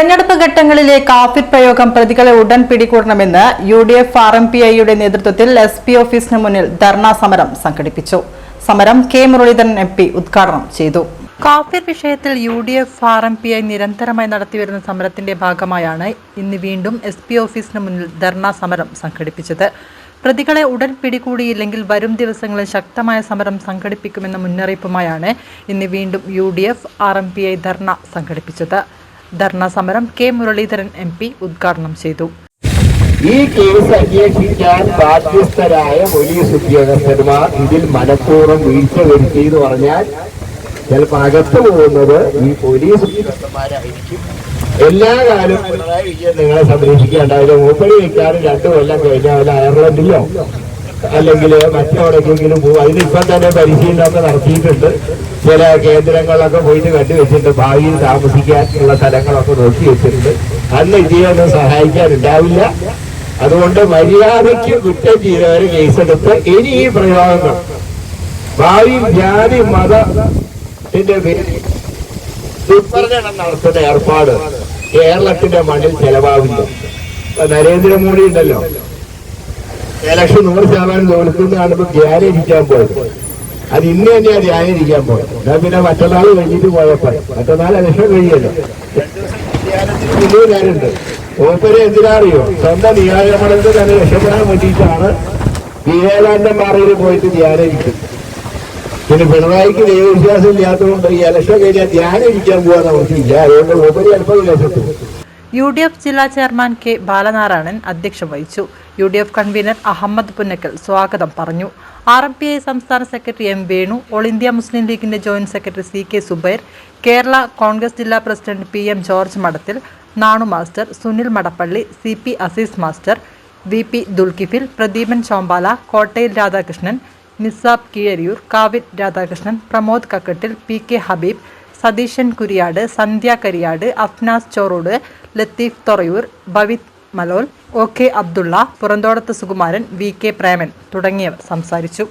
തെരഞ്ഞെടുപ്പ് ഘട്ടങ്ങളിലെ കാഫിർ പ്രയോഗം പ്രതികളെ ഉടൻ പിടികൂടണമെന്ന് U D F R M P ഐയുടെ നേതൃത്വത്തിൽ എസ് പി ഓഫീസിന് മുന്നിൽ ധർണാ സമരം സംഘടിപ്പിച്ചു. സമരം കെ മുരളീധരൻ എം പി ഉദ്ഘാടനം ചെയ്തു. കാഫിർ വിഷയത്തിൽ U D F R M P I നിരന്തരമായി നടത്തിവരുന്ന സമരത്തിന്റെ ഭാഗമായാണ് ഇന്ന് വീണ്ടും എസ് പി ഓഫീസിന് മുന്നിൽ ധർണാ സമരം സംഘടിപ്പിച്ചത്. പ്രതികളെ ഉടൻ പിടികൂടിയില്ലെങ്കിൽ വരും ദിവസങ്ങളിൽ ശക്തമായ സമരം സംഘടിപ്പിക്കുമെന്ന മുന്നറിയിപ്പുമായാണ് ഇന്ന് വീണ്ടും U D F R M P I ധർണ സംഘടിപ്പിച്ചത്. ധർണാ സമരം കെ മുരളീധരൻ എം പി ഉദ്ഘാടനം ചെയ്തു. ഈ കേസ് അന്വേഷിക്കാൻ ബാധ്യസ്ഥരായ പോലീസ് ഉദ്യോഗസ്ഥന്മാർ ഇതിൽ മനഃപൂർവം വീഴ്ച വരുത്തി എന്ന് പറഞ്ഞാൽ ചിലപ്പോൾ അകത്ത് പോകുന്നത് ഈ പോലീസ് ഉദ്യോഗസ്ഥന്മാരായിരിക്കും. എല്ലാ കാലവും പിണറായി വിജയൻ നിങ്ങളെ സംരക്ഷിക്കേണ്ടാവില്ല മൂപ്പടി വെക്കാറ് രണ്ടു കൊല്ലം കഴിഞ്ഞാൽ അയർലൻഡിലോ അല്ലെങ്കിൽ മറ്റെവിടേക്കെങ്കിലും പോകും അതിനിപ്പം തന്നെ പരിശീലനമൊക്കെ നടത്തിയിട്ടുണ്ട്. ചില കേന്ദ്രങ്ങളൊക്കെ പോയിട്ട് കണ്ടുവച്ചിട്ടുണ്ട്. ഭാവിയിൽ താമസിക്കാനുള്ള സ്ഥലങ്ങളൊക്കെ നോക്കി വെച്ചിട്ടുണ്ട്. അന്ന് ഇതിയൊന്നും സഹായിക്കാനുണ്ടാവില്ല. അതുകൊണ്ട് മര്യാദയ്ക്ക് കുറ്റം ചെയ്തവര് കേസെടുത്ത് ഇനി ഈ പ്രയോഗങ്ങൾ. ഭാവി ജാതി മതത്തിന്റെ പേരിൽ നടത്തുന്ന ഏർപ്പാട് കേരളത്തിന്റെ മണ്ണിൽ ഇപ്പൊ നരേന്ദ്രമോദി ഉണ്ടല്ലോ. ഇലക്ഷൻ നൂറ് ശതമാനം തോൽക്കുന്ന കാണുമ്പോൾ ധ്യാനിരിക്കാൻ പോയത്. അത് ഇന്ന് തന്നെയാ ധ്യാനിരിക്കാൻ പോയത്. ഞാൻ പിന്നെ മറ്റന്നാൾ കഴിഞ്ഞിട്ട് പോയപ്പോ മറ്റന്നാൾ ഇലക്ഷൻ കഴിയല്ലോ വലിയ കാര്യമുണ്ട്. ഓപ്പരെ എന്തിനാറിയോ സ്വന്തം നിയോജകമണ്ഡലത്തിൽ തന്നെ രക്ഷപ്പെടാൻ വേണ്ടിയിട്ടാണ് വിവേകാനന്ദന്മാരയിൽ പോയിട്ട് ധ്യാനിരിക്കും പിന്നെ പിണറായിക്ക് ദൈവവിശ്വാസം ഇല്ലാത്തതുകൊണ്ട് ഈ ഇലക്ഷൻ കഴിഞ്ഞാൽ ധ്യാനിരിക്കാൻ പോകാൻ നമുക്കില്ല അതുകൊണ്ട് ഓപ്പരി അല്പം വിലസത്തു യു ഡി എഫ് ജില്ലാ ചെയർമാൻ കെ ബാലനാരായണൻ അധ്യക്ഷം വഹിച്ചു. U D F convener Ahammed Punnakkal സ്വാഗതം പറഞ്ഞു. ആർ എം പി ഐ സംസ്ഥാന secretary M Venu all India Muslim ലീഗിന്റെ joint secretary C K Zubair Kerala Congress ജില്ലാ president P M George Madathil Nanu master Sunil Madappally C P Azeez master V P Dulkifil Pradeepan Chombala Kottayil Radhakrishnan Nisab Keezhariyur Kavil Radhakrishnan Pramod Kakkattil P K Habeeb Satheesan Kuriyad Sandhya Kariyad Afnas Chorode Latheef Thorayur Bhavith Malol O K Abdulla Puranthodath Sukumaran V K Preman തുടങ്ങിയവർ സംസാരിച്ചു.